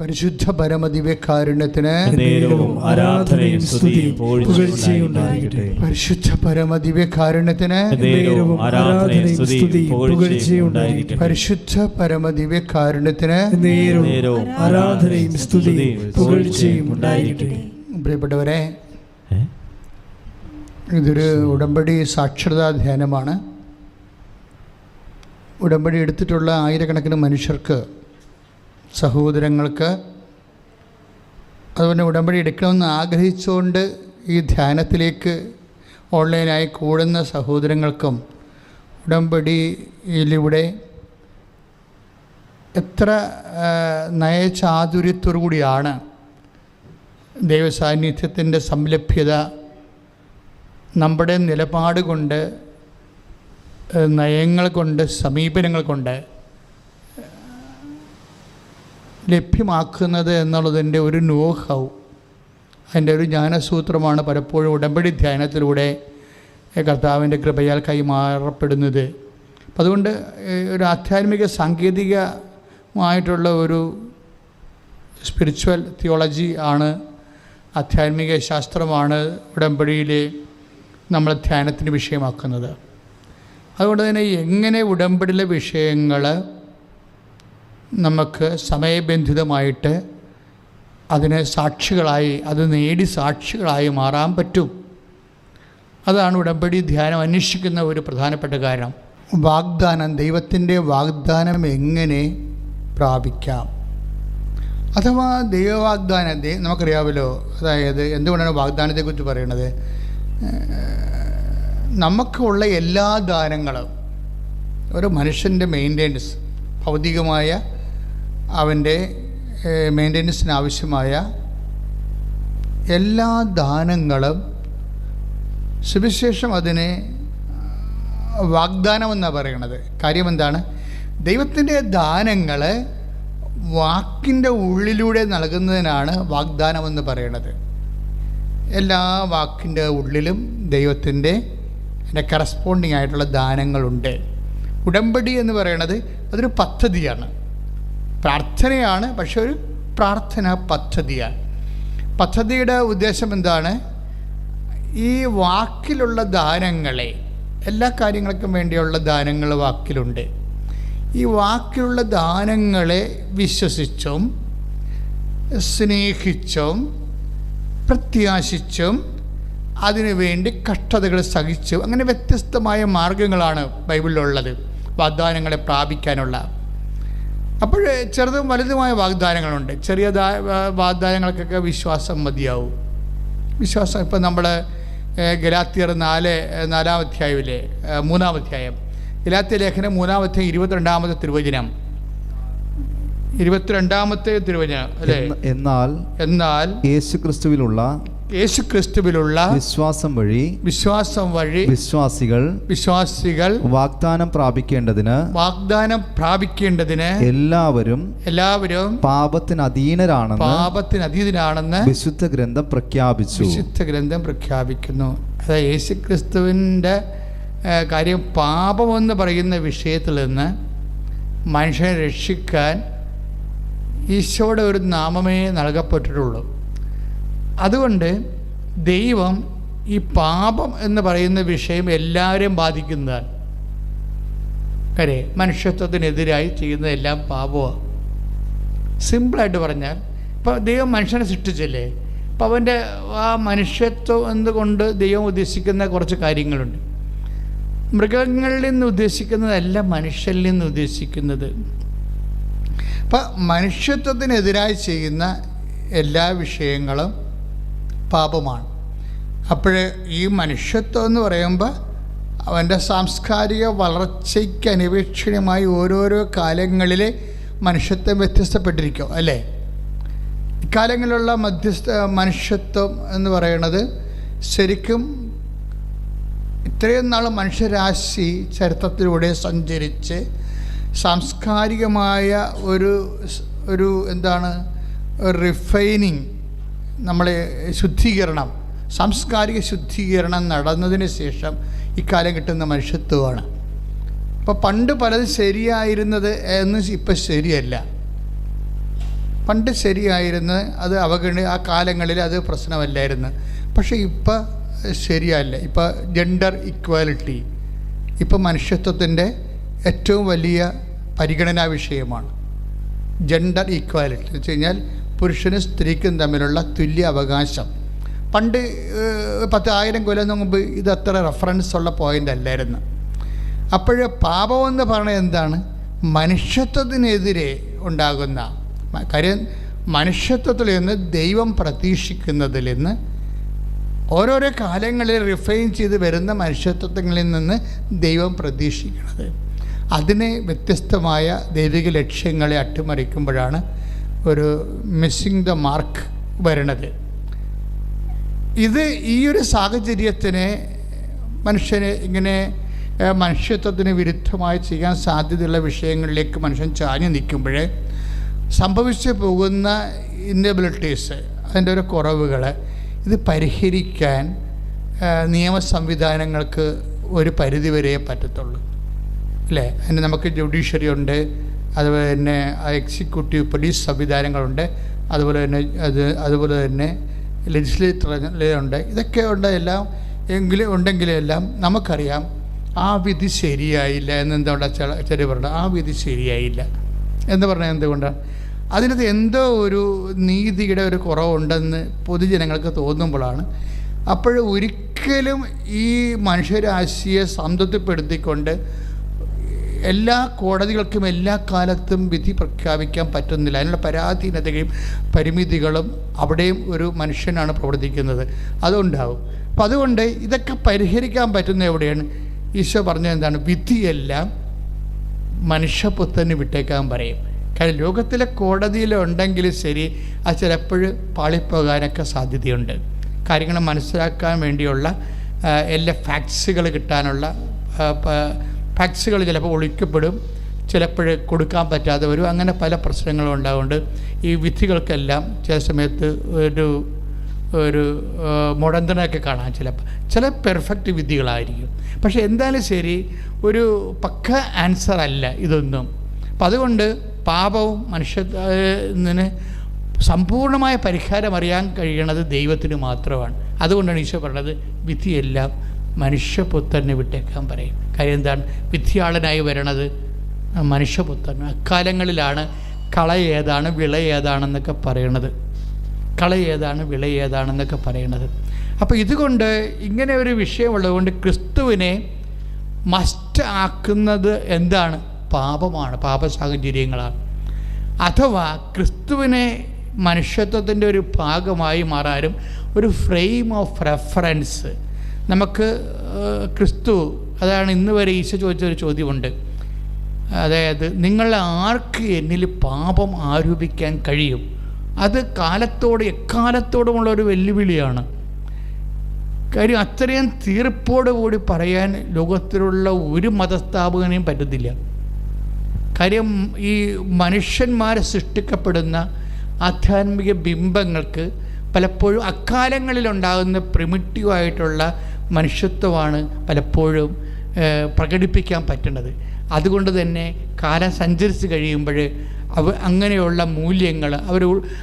പരിശുദ്ധ പരമദിവ്യകാരുണ്യത്തിന് ആരാധനയും പരിശുദ്ധ പരമദിവ്യകാരുണ്യത്തിന് പരിശുദ്ധ പരമദിവ്യകാരുണ്യത്തിന് ആരാധനയും പുകഴ്ചയും പ്രിയപ്പെട്ടവരെ? ഇതൊരു ഉടമ്പടി സാക്ഷരതാ ധ്യാനമാണ്. ഉടമ്പടി എടുത്തിട്ടുള്ള ആയിരക്കണക്കിന് മനുഷ്യർക്ക് സഹോദരങ്ങൾക്ക് അതുപോലെ ഉടമ്പടി എടുക്കണമെന്ന് ആഗ്രഹിച്ചുകൊണ്ട് ഈ ധ്യാനത്തിലേക്ക് ഓൺലൈനായി കൂടുന്ന സഹോദരങ്ങൾക്കും ഉടമ്പടിയിലൂടെ എത്ര നയചാതുര്യത്തോടു കൂടിയാണ് ദൈവസാന്നിധ്യത്തിന്റെ സംലഭ്യത നമ്മുടെ നിലപാട് കൊണ്ട് നയങ്ങൾ കൊണ്ട് സമീപനങ്ങൾ കൊണ്ട് ലഭ്യമാക്കുന്നത് എന്നുള്ളതിന്റെ ഒരു നോ ഹൗ അതിന്റെ ഒരു ജ്ഞാനസൂത്രമാണ് പലപ്പോഴും ഉടമ്പടി ധ്യാനത്തിലൂടെ കർത്താവിന്റെ കൃപയാൽ കൈമാറപ്പെടുന്നത്. അപ്പം അതുകൊണ്ട് ഒരു ആധ്യാത്മിക സാങ്കേതികമായിട്ടുള്ള ഒരു സ്പിരിച്വൽ തിയോളജി ആണ് ആധ്യാത്മിക ശാസ്ത്രമാണ് ഉടമ്പടിയിലെ നമ്മൾ ധ്യാനത്തിന് വിഷയമാക്കുന്നത്. അതുകൊണ്ട് തന്നെ എങ്ങനെ ഉടമ്പടിയിലെ വിഷയങ്ങൾ നമുക്ക് സമയബന്ധിതമായിട്ട് അതിന് സാക്ഷികളായി അത് നേടി സാക്ഷികളായി മാറാൻ പറ്റും. അതാണ് ഉടമ്പടി ധ്യാനം അന്വേഷിക്കുന്ന ഒരു പ്രധാനപ്പെട്ട കാരണം. വാഗ്ദാനം ദൈവത്തിന്റെ വാഗ്ദാനം എങ്ങനെ പ്രാപിക്കാം? അഥവാ ദൈവവാഗ്ദാനം നമുക്കറിയാമല്ലോ അതായത് എന്തുകൊണ്ടാണ് വാഗ്ദാനത്തെക്കുറിച്ച് പറയണത്? നമുക്കുള്ള എല്ലാ ദാനങ്ങളും ഒരു മനുഷ്യന്റെ മെയിന്റെനൻസ് ഭൗതികമായ അവന്റെ മെയിന്റെനൻസിന് ആവശ്യമായ എല്ലാ ദാനങ്ങളും സുവിശേഷം അതിനെ വാഗ്ദാനം എന്നാണ് പറയണത്. കാര്യം എന്താണ് ദൈവത്തിന്റെ ദാനങ്ങൾ വാക്കിന്റെ ഉള്ളിലൂടെ നൽകുന്നതിനാണ് വാഗ്ദാനം എന്ന് പറയണത്. എല്ലാ വാക്കിന്റെ ഉള്ളിലും ദൈവത്തിന്റെ അതിന്റെ കറസ്പോണ്ടിങ് ആയിട്ടുള്ള ദാനങ്ങളുണ്ട്. ഉടമ്പടി എന്ന് പറയണത് അതൊരു പദ്ധതിയാണ്. പ്രാർത്ഥനയാണ് പക്ഷെ ഒരു പ്രാർത്ഥന പദ്ധതിയാണ്. പദ്ധതിയുടെ ഉദ്ദേശം എന്താണ്? ഈ വാക്കിലുള്ള ദാനങ്ങളെ എല്ലാ കാര്യങ്ങൾക്കും വേണ്ടിയുള്ള ദാനങ്ങൾ വാക്കിലുണ്ട്. ഈ വാക്കിലുള്ള ദാനങ്ങളെ വിശ്വസിച്ചും സ്നേഹിച്ചും പ്രത്യാശിച്ചും അതിനുവേണ്ടി കഷ്ടതകൾ സഹിച്ചും അങ്ങനെ വ്യത്യസ്തമായ മാർഗങ്ങളാണ് ബൈബിളിലുള്ളത് വാഗ്ദാനങ്ങളെ പ്രാപിക്കാനുള്ള. അപ്പോൾ ചെറുതും വലുതുമായ വാഗ്ദാനങ്ങളുണ്ട്. ചെറിയ വാഗ്ദാനങ്ങൾക്കൊക്കെ വിശ്വാസം മതിയാവും. വിശ്വാസം ഇപ്പം നമ്മൾ ഗലാത്തിയർ നാല് നാലാം അധ്യായമില്ലേ മൂന്നാം അധ്യായം. ഗലാത്തിയ ലേഖനം മൂന്നാം അധ്യായം ഇരുപത്തിരണ്ടാമത്തെ തിരുവചനം. ഇരുപത്തിരണ്ടാമത്തെ തിരുവചനം അല്ലേ? എന്നാൽ എന്നാൽ യേശുക്രിസ്തുവിലുള്ള യേശു ക്രിസ്തുവിലുള്ള വിശ്വാസം വഴി വിശ്വാസം വഴി വിശ്വാസികൾ വിശ്വാസികൾ വാഗ്ദാനം പ്രാപിക്കേണ്ടതിന് വാഗ്ദാനം പ്രാപിക്കേണ്ടതിന് എല്ലാവരും എല്ലാവരും പാപത്തിന് അധീനരാണെന്ന് പാപത്തിന് അധീനരാണെന്ന് വിശുദ്ധ ഗ്രന്ഥം പ്രഖ്യാപിച്ചു. വിശുദ്ധ ഗ്രന്ഥം പ്രഖ്യാപിക്കുന്നു. അതായത് യേശു ക്രിസ്തുവിന്റെ കാര്യം പാപമെന്ന് പറയുന്ന വിഷയത്തിൽ നിന്ന് മനുഷ്യനെ രക്ഷിക്കാൻ ഈശോയുടെ ഒരു നാമമേ നൽകപ്പെട്ടിട്ടുള്ളൂ. അതുകൊണ്ട് ദൈവം ഈ പാപം എന്ന് പറയുന്ന വിഷയം എല്ലാവരെയും ബാധിക്കുന്നതാണ്. കരെ മനുഷ്യത്വത്തിനെതിരായി ചെയ്യുന്നതെല്ലാം പാപമാണ് സിമ്പിളായിട്ട് പറഞ്ഞാൽ ഇപ്പോൾ ദൈവം മനുഷ്യനെ സൃഷ്ടിച്ചല്ലേ? അപ്പം അവന്റെ ആ മനുഷ്യത്വം എന്തുകൊണ്ട് ദൈവം ഉദ്ദേശിക്കുന്ന കുറച്ച് കാര്യങ്ങളുണ്ട്. മൃഗങ്ങളിൽ നിന്ന് ഉദ്ദേശിക്കുന്നതല്ല മനുഷ്യരിൽ നിന്ന് ഉദ്ദേശിക്കുന്നത്. അപ്പം മനുഷ്യത്വത്തിനെതിരായി ചെയ്യുന്ന എല്ലാ വിഷയങ്ങളും പാപമാണ്. അപ്പോൾ ഈ മനുഷ്യത്വം എന്ന് പറയുമ്പോൾ അവന്റെ സാംസ്കാരിക വളർച്ചയ്ക്ക് അനുവേക്ഷണീയമായി ഓരോരോ കാലങ്ങളിലെ മനുഷ്യത്വം വ്യത്യസ്തപ്പെട്ടിരിക്കും അല്ലേ? ഇക്കാലങ്ങളിലുള്ള മധ്യസ്ഥ മനുഷ്യത്വം എന്ന് പറയുന്നത് ശരിക്കും ഇത്രയും നാൾ മനുഷ്യരാശി ചരിത്രത്തിലൂടെ സഞ്ചരിച്ച് സാംസ്കാരികമായ ഒരു ഒരു എന്താണ് റിഫൈനിങ് നമ്മളെ ശുദ്ധീകരണം സാംസ്കാരിക ശുദ്ധീകരണം നടന്നതിന് ശേഷം ഇക്കാലം കിട്ടുന്ന മനുഷ്യത്വമാണ്. അപ്പോൾ പണ്ട് പലത് ശരിയായിരുന്നത് എന്ന് ഇപ്പം ശരിയല്ല. പണ്ട് ശരിയായിരുന്നു അത് അവഗണി ആ കാലങ്ങളിൽ അത് പ്രശ്നമല്ലായിരുന്നു. പക്ഷേ ഇപ്പം ശരിയല്ല. ഇപ്പം ജെൻഡർ ഇക്വാലിറ്റി ഇപ്പം മനുഷ്യത്വത്തിന്റെ ഏറ്റവും വലിയ പരിഗണനാ വിഷയമാണ്. ജെൻഡർ ഈക്വാലിറ്റി എന്ന് വെച്ച് കഴിഞ്ഞാൽ പുരുഷനും സ്ത്രീക്കും തമ്മിലുള്ള തുല്യ അവകാശം പണ്ട് പത്ത് ആയിരം കൊല്ലം മുമ്പ് ഇത് അത്ര റെഫറൻസ് ഉള്ള പോയിന്റ് അല്ലായിരുന്നു. അപ്പോൾ പാപമെന്ന് പറയുന്നത് എന്താണ്? മനുഷ്യത്വത്തിനെതിരെ ഉണ്ടാകുന്ന കാര്യം മനുഷ്യത്വത്തിൽ നിന്ന് ദൈവം പ്രതീക്ഷിക്കുന്നതിൽ നിന്ന് ഓരോരോ കാലങ്ങളിൽ റിഫൈൻ ചെയ്ത് വരുന്ന മനുഷ്യത്വങ്ങളിൽ നിന്ന് ദൈവം പ്രതീക്ഷിക്കുന്നത്. അതിനെ വ്യത്യസ്തമായ ദൈവിക ലക്ഷ്യങ്ങളെ അട്ടിമറിക്കുമ്പോഴാണ് ഒരു മിസ്സിങ് ദ മാർക്ക് വരണത്. ഇത് ഈ ഒരു സാഹചര്യത്തിനെ മനുഷ്യന് ഇങ്ങനെ മനുഷ്യത്വത്തിന് വിരുദ്ധമായി ചെയ്യാൻ സാധ്യതയുള്ള വിഷയങ്ങളിലേക്ക് മനുഷ്യൻ ചാഞ്ഞു നിൽക്കുമ്പോൾ സംഭവിച്ചു പോകുന്ന ഇന്നബിലിറ്റീസ് അതിന്റെ ഒരു കുറവുകൾ ഇത് പരിഹരിക്കാൻ നിയമ സംവിധാനങ്ങൾക്ക് ഒരു പരിധിവരെ പറ്റത്തുള്ളൂ. അല്ലേ? അതിന് നമുക്ക് ജുഡീഷ്യറി ഉണ്ട് അതുപോലെ തന്നെ എക്സിക്യൂട്ടീവ് പോലീസ് സംവിധാനങ്ങളുണ്ട്. അതുപോലെ തന്നെ അത് അതുപോലെ തന്നെ ലെജിസ്ലേറ്റർ ഉണ്ട്. ഇതൊക്കെ ഉണ്ട് എല്ലാം എങ്കിലും ഉണ്ടെങ്കിലും എല്ലാം നമുക്കറിയാം. ആ വിധി ശരിയായില്ല എന്നെന്തുകൊണ്ടാ ചില ചെറിയ പറഞ്ഞത്? ആ വിധി ശരിയായില്ല. എന്ന് പറഞ്ഞാൽ എന്തുകൊണ്ടാണ് അതിനകത്ത് എന്തോ ഒരു നീതിയുടെ ഒരു കുറവുണ്ടെന്ന് പൊതുജനങ്ങൾക്ക് തോന്നുമ്പോഴാണ് അപ്പോൾ ഒരിക്കലും ഈ മനുഷ്യരാശിയെ സംതൃപ്തിപ്പെടുത്തിക്കൊണ്ട് എല്ലാ കോടതികൾക്കും എല്ലാ കാലത്തും വിധി പ്രഖ്യാപിക്കാൻ പറ്റുന്നില്ല. അതിനുള്ള പരാധീനതയും പരിമിതികളും അവിടെയും ഒരു മനുഷ്യനാണ് പ്രവർത്തിക്കുന്നത്. അതുണ്ടാവും. അപ്പം അതുകൊണ്ട് ഇതൊക്കെ പരിഹരിക്കാൻ പറ്റുന്ന എവിടെയാണ്? ഈശോ പറഞ്ഞത് എന്താണ്? വിധിയെല്ലാം മനുഷ്യപുത്തന് വിട്ടേക്കാൻ പറയും. കാര്യം ലോകത്തിലെ കോടതിയിലുണ്ടെങ്കിൽ ശരി അത് ചിലപ്പോൾ പാളിപ്പോകാനൊക്കെ സാധ്യതയുണ്ട്. കാര്യങ്ങൾ മനസ്സിലാക്കാൻ വേണ്ടിയുള്ള എല്ലാ ഫാക്ട്സുകൾ കിട്ടാനുള്ള ഫാക്ട്സുകൾ ചിലപ്പോൾ ഒളിക്കപ്പെടും ചിലപ്പോൾ കൊടുക്കാൻ പറ്റാതെ വരും. അങ്ങനെ പല പ്രശ്നങ്ങളും ഉണ്ടാകുന്നുണ്ട് ഈ വിധികൾക്കെല്ലാം ചില സമയത്ത് ഒരു ഒരു മുടന്തനൊക്കെ കാണാം ചിലപ്പോൾ. ചില പെർഫെക്റ്റ് വിധികളായിരിക്കും. പക്ഷേ എന്തായാലും ശരി ഒരു പക്ക ആൻസർ അല്ല ഇതൊന്നും. അപ്പം അതുകൊണ്ട് പാപവും മനുഷ്യന് സമ്പൂർണമായ പരിഹാരം അറിയാൻ കഴിയണത് ദൈവത്തിന് മാത്രമാണ്. അതുകൊണ്ടാണ് ഈശോ പറഞ്ഞത് വിധിയെല്ലാം മനുഷ്യപുത്രനെ വിട്ടേക്കാൻ പറയും. കാര്യം എന്താണ്? വിധിയാളനായി വരണത് മനുഷ്യപുത്രൻ. അക്കാലങ്ങളിലാണ് കള ഏതാണ് വിള ഏതാണെന്നൊക്കെ പറയണത്. കള ഏതാണ് വിള ഏതാണെന്നൊക്കെ പറയണത്. അപ്പോൾ ഇതുകൊണ്ട് ഇങ്ങനെ ഒരു വിഷയമുള്ളതുകൊണ്ട് ക്രിസ്തുവിനെ മസ്റ്റ് ആക്കുന്നത് എന്താണ്? പാപമാണ് പാപ സാഹചര്യങ്ങളാണ് അഥവാ ക്രിസ്തുവിനെ മനുഷ്യത്വത്തിന്റെ ഒരു ഭാഗമായി മാറാനും ഒരു ഫ്രെയിം ഓഫ് റെഫറൻസ് നമുക്ക് ക്രിസ്തു അതാണ് ഇന്ന് വരെ ഈശോ ചോദിച്ചൊരു ചോദ്യമുണ്ട്. അതായത് നിങ്ങൾ ആർക്ക് എന്നിൽ പാപം ആരോപിക്കാൻ കഴിയും? അത് കാലത്തോട് എക്കാലത്തോടുമുള്ള ഒരു വെല്ലുവിളിയാണ്. കാര്യം അത്രയും തീർപ്പോട് കൂടി പറയാൻ ലോകത്തിലുള്ള ഒരു മതസ്ഥാപകനെയും പറ്റത്തില്ല. കാര്യം ഈ മനുഷ്യന്മാരെ സൃഷ്ടിക്കപ്പെടുന്ന ആധ്യാത്മിക ബിംബങ്ങൾക്ക് പലപ്പോഴും അക്കാലങ്ങളിലുണ്ടാകുന്ന പ്രിമിറ്റീവായിട്ടുള്ള മനുഷ്യത്വമാണ് പലപ്പോഴും പ്രകടിപ്പിക്കാൻ പറ്റുന്നത്. അതുകൊണ്ട് തന്നെ കാലം സഞ്ചരിച്ച് കഴിയുമ്പോൾ അവ അങ്ങനെയുള്ള മൂല്യങ്ങൾ അവർ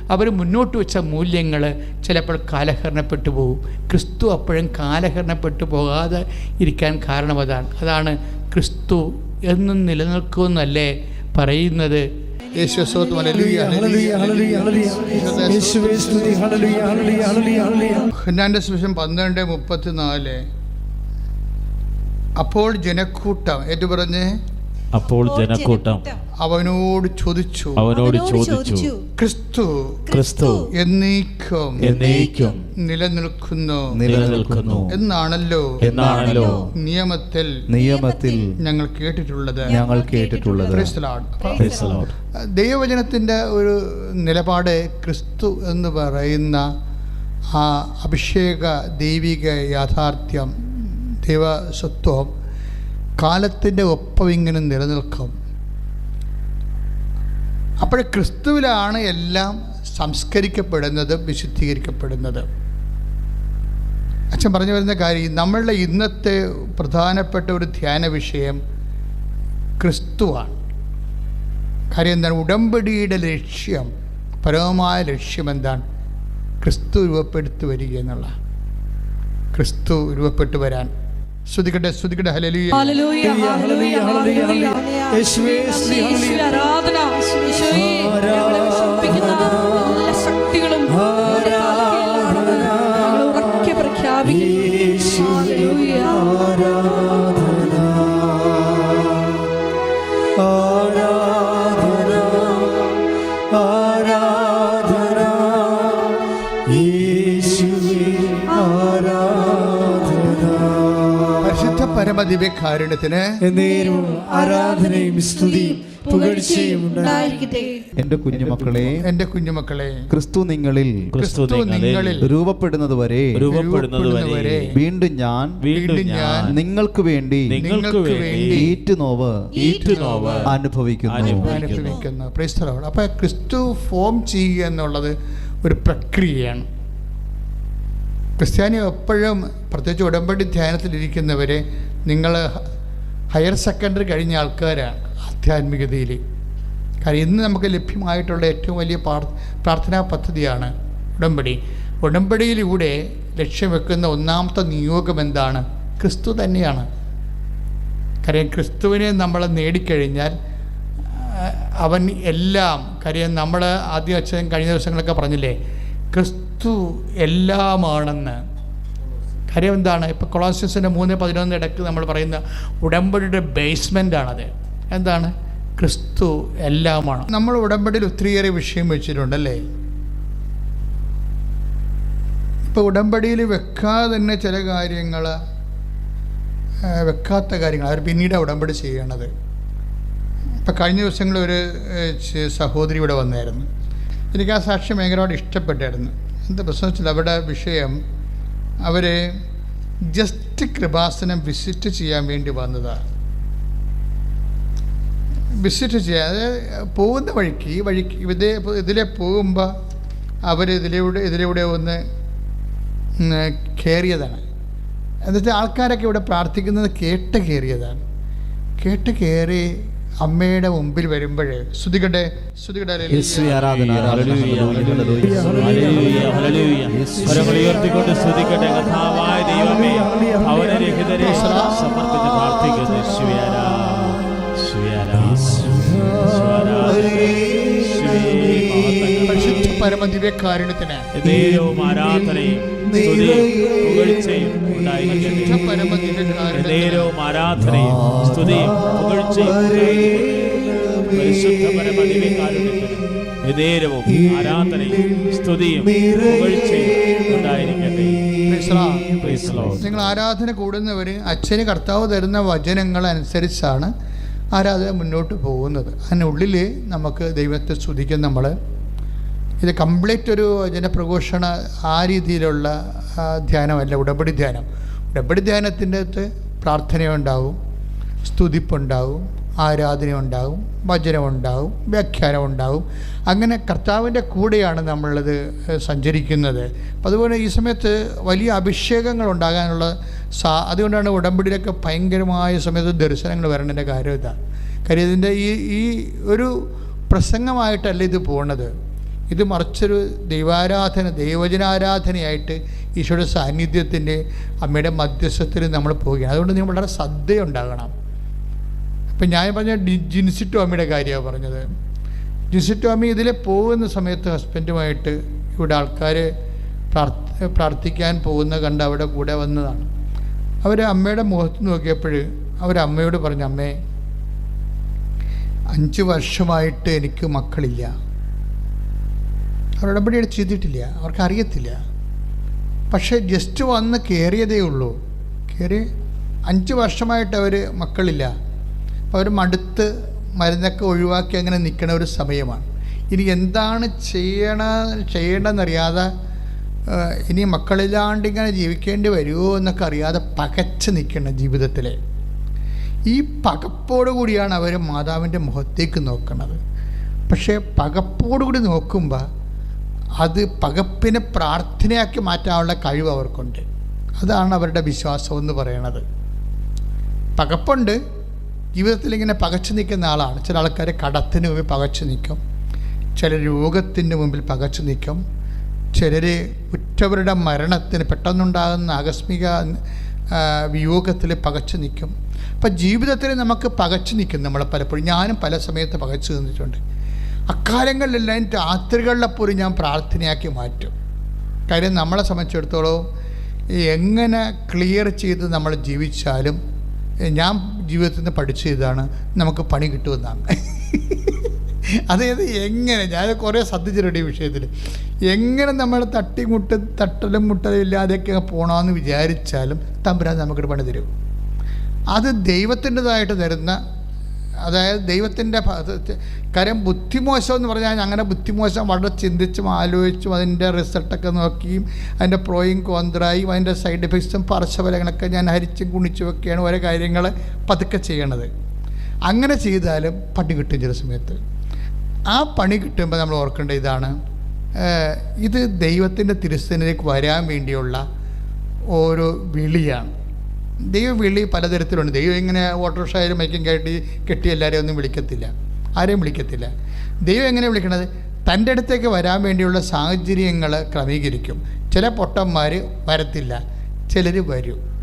അവർ മുന്നോട്ട് വെച്ച മൂല്യങ്ങൾ ചിലപ്പോൾ കാലഹരണപ്പെട്ടു പോകും. ക്രിസ്തു അപ്പോഴും കാലഹരണപ്പെട്ടു പോകാതെ ഇരിക്കാൻ കാരണം അതാണ്. അതാണ് ക്രിസ്തു എന്നും നിലനിൽക്കുമെന്നല്ലേ പറയുന്നത് യോഹന്നാന്റെ സുവിശേഷം പന്ത്രണ്ട് മുപ്പത്തിനാല്. അപ്പോൾ ജനക്കൂട്ടം ഏറ്റു പറഞ്ഞ്? അപ്പോൾ ജനക്കൂട്ടം അവനോട് ചോദിച്ചു. അവനോട് ചോദിച്ചു. ക്രിസ്തു ക്രിസ്തു എന്നേക്കും എന്നേക്കും നിലനിൽക്കുന്നു. നിലനിൽക്കുന്നു. എന്നാണല്ലോ എന്നാണല്ലോ നിയമത്തിൽ നിയമത്തിൽ ഞങ്ങൾ കേട്ടിട്ടുള്ളത്. ഞങ്ങൾ കേട്ടിട്ടുള്ളത്. ദൈവവചനത്തിന്റെ ഒരു നിലപാട് ക്രിസ്തു എന്ന് പറയുന്ന ആ അഭിഷേക ദൈവിക യാഥാർത്ഥ്യം ദൈവസത്വം കാലത്തിന്റെ ഒപ്പം ഇങ്ങനെ നിലനിൽക്കും. അപ്പോൾ ക്രിസ്തുവിലാണ് എല്ലാം സംസ്കരിക്കപ്പെടുന്നതും വിശുദ്ധീകരിക്കപ്പെടുന്നത്. അച്ഛൻ പറഞ്ഞു വരുന്ന കാര്യം നമ്മളുടെ ഇന്നത്തെ പ്രധാനപ്പെട്ട ഒരു ധ്യാന വിഷയം ക്രിസ്തുവാണ്. കാര്യം എന്താണ്? ഉടമ്പടിയുടെ ലക്ഷ്യം പരമമായ ലക്ഷ്യം എന്താണ്? ക്രിസ്തു രൂപപ്പെടുത്തി വരിക എന്നുള്ള ക്രിസ്തു രൂപപ്പെട്ടു വരാൻ. ശ്രുതിക്കട്ടെ ശ്രുതിക്കട്ടെ ഹലലിയ ഹല്ലേലൂയ, ഹല്ലേലൂയ, ഹല്ലേലൂയ. യേശുവേ, ഹല്ലേലൂയ. ആരാധന യേശുവേ. എല്ലാ ശക്തികളും ആരാധന ഉറക്കെ പ്രഖ്യാപിക്കുന്നു. എന്നേരും ആരാധനയും സ്തുതിയും പുകഴ്ചയും എന്റെ കുഞ്ഞുമക്കളെ എന്റെ കുഞ്ഞുമക്കളെ ക്രിസ്തു നിങ്ങളിൽ ക്രിസ്തു നിങ്ങളിൽ രൂപപ്പെടുന്നത് വരെ രൂപപ്പെടുന്നത് വരെ വീണ്ടും ഞാൻ വീണ്ടും ഞാൻ നിങ്ങൾക്ക് വേണ്ടി നിങ്ങൾക്ക് വേണ്ടി ഈറ്റുനോവ് ഈറ്റുനോവ് അനുഭവിക്കുന്നു. അനുഭവിക്കുന്നു. അപ്പൊ ക്രിസ്തു ഫോം ചെയ്യുക എന്നുള്ളത് ഒരു പ്രക്രിയയാണ്. ക്രിസ്ത്യാനി എപ്പോഴും പ്രത്യേകിച്ച് ഉടമ്പടി ധ്യാനത്തിലിരിക്കുന്നവരെ നിങ്ങൾ ഹയർ സെക്കൻഡറി കഴിഞ്ഞ ആൾക്കാരാണ് ആധ്യാത്മികതയിൽ. കാര്യം ഇന്ന് നമുക്ക് ലഭ്യമായിട്ടുള്ള ഏറ്റവും വലിയ പ്രാർത്ഥനാ പദ്ധതിയാണ് ഉടമ്പടി. ഉടമ്പടിയിലൂടെ ലക്ഷ്യം വെക്കുന്ന ഒന്നാമത്തെ നിയോഗം എന്താണ്? ക്രിസ്തു തന്നെയാണ്. കാര്യം ക്രിസ്തുവിനെ നമ്മൾ നേടിക്കഴിഞ്ഞാൽ അവൻ എല്ലാം കാര്യം നമ്മൾ ആദ്യം അച്ഛൻ കഴിഞ്ഞ ദിവസങ്ങളൊക്കെ പറഞ്ഞില്ലേ ക്രിസ്തു എല്ലാമാണെന്ന്. കാര്യം എന്താണ്? ഇപ്പോൾ കൊളോസിയസിന്റെ മൂന്ന് പതിനൊന്ന് ഇടയ്ക്ക് നമ്മൾ പറയുന്ന ഉടമ്പടിയുടെ ബേസ്മെന്റാണത് എന്താണ്? ക്രിസ്തു എല്ലാമാണ്. നമ്മൾ ഉടമ്പടിയിൽ ഒത്തിരിയേറെ വിഷയം വെച്ചിട്ടുണ്ടല്ലേ? ഇപ്പോൾ ഉടമ്പടിയിൽ വെക്കാതെ തന്നെ ചില കാര്യങ്ങൾ വെക്കാത്ത കാര്യങ്ങൾ അവർ പിന്നീട് ഉടമ്പടി ചെയ്യണത്. ഇപ്പം കഴിഞ്ഞ ദിവസങ്ങളിൽ ഒരു സഹോദരി ഇവിടെ വന്നായിരുന്നു. എനിക്ക് ആ സാക്ഷ്യം ഭയങ്കരമായിട്ട് ഇഷ്ടപ്പെട്ടായിരുന്നു. എന്താ പ്രശ്നം വെച്ചാൽ അവിടെ വിഷയം അവർ ജസ്റ്റ് കൃപാസനം വിസിറ്റ് ചെയ്യാൻ വേണ്ടി വന്നതാണ് വിസിറ്റ് ചെയ്യാൻ അതായത് പോകുന്ന വഴിക്ക് ഈ വഴിക്ക് ഇതേ ഇതിലെ പോകുമ്പോൾ അവർ ഇതിലൂടെ ഇതിലൂടെ ഒന്ന് കയറിയതാണ് എന്നുവെച്ചാൽ ആൾക്കാരൊക്കെ ഇവിടെ പ്രാർത്ഥിക്കുന്നത് കേട്ട് കയറിയതാണ് കേട്ട് കയറി അമ്മയുടെ മുമ്പിൽ വരുമ്പോൾ ശ്രുതികട്ടെ ശ്രുതികട്ടെ യേശുവേ ആരാധന ഹല്ലേലൂയ ഹല്ലേലൂയ ഹല്ലേലൂയ. ഹല്ലേലൂയ. കരങ്ങൾ ഉയർത്തിക്കൊണ്ട് കർത്താവായ ദൈവമേ സമർപ്പിച്ച് പ്രാർത്ഥിക്കുന്നു. പരിശുദ്ധ പരമദിവ്യകാരുണ്യത്തിന് എന്നേരവും ആരാധനയും പുകഴ്ചയും ആരാധനയും സ്തുതിയും പുകഴ്ചയും പരിശുദ്ധ പരമദിവ്യകാരുണ്യത്തിന് നേരവും ആരാധനയും സ്തുതിയും പുകഴ്ചയും ഉണ്ടായിരിക്കട്ടെ. നിങ്ങൾ ആരാധന കൂടുന്നവർ അച്ഛന് കർത്താവ് തരുന്ന വചനങ്ങൾ അനുസരിച്ചാണ് ആരാധന മുന്നോട്ട് പോകുന്നത്. അതിനുള്ളിൽ നമുക്ക് ദൈവത്തെ സ്തുതിക്കും നമ്മൾ ഇത് കംപ്ലീറ്റ് ഒരു ജനപ്രഘോഷണ ആ രീതിയിലുള്ള ധ്യാനമല്ല ഉടമ്പടി ധ്യാനം. ഉടമ്പടി ധ്യാനത്തിന്റെ അകത്ത് പ്രാർത്ഥനയുണ്ടാവും സ്തുതിപ്പുണ്ടാവും ആരാധനയുണ്ടാവും വചനമുണ്ടാവും വ്യാഖ്യാനമുണ്ടാവും. അങ്ങനെ കർത്താവിന്റെ കൂടെയാണ് നമ്മളത് സഞ്ചരിക്കുന്നത്. അതുപോലെ ഈ സമയത്ത് വലിയ അഭിഷേകങ്ങൾ ഉണ്ടാകാനുള്ള സാ അതുകൊണ്ടാണ് ഉടമ്പടിയിലൊക്കെ ഭയങ്കരമായ സമയത്ത് ദർശനങ്ങൾ വരേണ്ടതിന്റെ കാര്യം ഇതാണ് കാര്യം ഇതിന്റെ ഈ ഈ ഒരു പ്രസംഗമായിട്ടല്ല ഇത് പോണത്. ഇത് മറിച്ചൊരു ദൈവാരാധന ദൈവജനാരാധനയായിട്ട് ഈശോയുടെ സാന്നിധ്യത്തിന്റെ അമ്മയുടെ മധ്യസ്ഥത്തിൽ നമ്മൾ പോവുകയാണ്. അതുകൊണ്ട് നിങ്ങൾ വളരെ ശ്രദ്ധയുണ്ടാകണം. ഇപ്പം ഞാൻ പറഞ്ഞ ഡി ജിൻസി ടോമിയുടെ കാര്യമാണ് പറഞ്ഞത്. ജിൻസിറ്റോമി ഇതിലെ പോകുന്ന സമയത്ത് ഹസ്ബൻഡുമായിട്ട് ഇവിടെ ആൾക്കാർ പ്രാർത്ഥ പ്രാർത്ഥിക്കാൻ പോകുന്ന കണ്ട് അവിടെ കൂടെ വന്നതാണ്. അവർ അമ്മയുടെ മുഖത്ത് നോക്കിയപ്പോൾ അവർ അമ്മയോട് പറഞ്ഞു അമ്മേ അഞ്ച് വർഷമായിട്ട് എനിക്ക് മക്കളില്ല. അവർ അടിച്ച് ചെയ്തിട്ടില്ല. അവർക്കറിയത്തില്ല. പക്ഷേ ജസ്റ്റ് വന്ന് കയറിയതേ ഉള്ളൂ. കയറി അഞ്ച് വർഷമായിട്ട് അവർ മക്കളില്ല. അപ്പോൾ അവർ മടുത്ത് മരുന്നൊക്കെ ഒഴിവാക്കി അങ്ങനെ നിൽക്കണ ഒരു സമയമാണ്. ഇനി എന്താണ് ചെയ്യണ ചെയ്യേണ്ടതെന്നറിയാതെ ഇനി മക്കളില്ലാണ്ട് ഇങ്ങനെ ജീവിക്കേണ്ടി വരുമോ എന്നൊക്കെ അറിയാതെ പകച്ച് നിൽക്കണം ജീവിതത്തിൽ ഈ പകപ്പോടു കൂടിയാണ് അവർ മാതാവിന്റെ മുഖത്തേക്ക് നോക്കുന്നത് പക്ഷേ പകപ്പോടുകൂടി നോക്കുമ്പോൾ അത് പകപ്പിനെ പ്രാർത്ഥനയാക്കി മാറ്റാനുള്ള കഴിവ് അവർക്കുണ്ട്. അതാണ് അവരുടെ വിശ്വാസം എന്ന് പറയണത്. പകപ്പുണ്ട്. ജീവിതത്തിൽ ഇങ്ങനെ പകച്ചു നിൽക്കുന്ന ആളാണ്. ചില ആൾക്കാർ കടത്തിന് മുമ്പിൽ പകച്ചു നിൽക്കും. ചില രോഗത്തിന്റെ മുമ്പിൽ പകച്ചു നിൽക്കും. ചിലർ ഉറ്റവരുടെ മരണത്തിന് പെട്ടെന്നുണ്ടാകുന്ന ആകസ്മിക വിയോഗത്തിൽ പകച്ചു നിൽക്കും. അപ്പം ജീവിതത്തിൽ നമുക്ക് പകച്ചു നിൽക്കും നമ്മളെ പലപ്പോഴും. ഞാനും പല സമയത്ത് പകച്ചു നിന്നിട്ടുണ്ട്. അക്കാലങ്ങളിലെല്ലാം രാത്രികളിലെ പോലും ഞാൻ പ്രാർത്ഥനയാക്കി മാറ്റും. കാര്യം നമ്മളെ സംബന്ധിച്ചിടത്തോളം എങ്ങനെ ക്ലിയർ ചെയ്ത് നമ്മൾ ജീവിച്ചാലും ഞാൻ ജീവിതത്തിൽ നിന്ന് പഠിച്ച ഇതാണ് നമുക്ക് പണി കിട്ടുമെന്നാണ്. അതായത് എങ്ങനെ ഞാൻ കുറേ ശ്രദ്ധിച്ചിട്ടുണ്ട് ഈ വിഷയത്തിൽ. എങ്ങനെ നമ്മൾ തട്ടിമുട്ട് തട്ടലും മുട്ടലും ഇല്ലാതെയൊക്കെ പോകണമെന്ന് വിചാരിച്ചാലും തമ്പുരാൻ നമുക്കൊരു പണി തരും. അത് ദൈവത്തിന്റെതായിട്ട് തരുന്ന അതായത് ദൈവത്തിന്റെ കാര്യം ബുദ്ധിമോശം എന്ന് പറഞ്ഞാൽ അങ്ങനെ ബുദ്ധിമോശം വളരെ ചിന്തിച്ചും ആലോചിച്ചും അതിന്റെ റിസൾട്ടൊക്കെ നോക്കിയും അതിന്റെ പ്രോയും കോന്ത്രായും അതിന്റെ സൈഡ് എഫക്ട്സും പാർശ്വഫലങ്ങളൊക്കെ ഞാൻ ഹരിച്ചും കുണിച്ചും ഒക്കെയാണ് ഓരോ കാര്യങ്ങൾ പതുക്കെ ചെയ്യണത്. അങ്ങനെ ചെയ്താലും പണി കിട്ടും ചില സമയത്ത്. ആ പണി കിട്ടുമ്പോൾ നമ്മൾ ഓർക്കേണ്ട ഇതാണ് ഇത് ദൈവത്തിന്റെ തിരുസ്ഥനിലേക്ക് വരാൻ വേണ്ടിയുള്ള ഓരോ വിളിയാണ്. ദൈവ വിളി പലതരത്തിലുണ്ട്. ദൈവം ഇങ്ങനെ ഓട്ടോറിക്ഷയിലും മൈക്കും കയറ്റി കെട്ടി എല്ലാവരെയും ഒന്നും വിളിക്കത്തില്ല. ആരെയും വിളിക്കത്തില്ല. ദൈവം എങ്ങനെ വിളിക്കണത്? തന്റെ അടുത്തേക്ക് വരാൻ വേണ്ടിയുള്ള സാഹചര്യങ്ങൾ ക്രമീകരിക്കും. ചില പൊട്ടന്മാർ വരത്തില്ല ചിലർ വരും.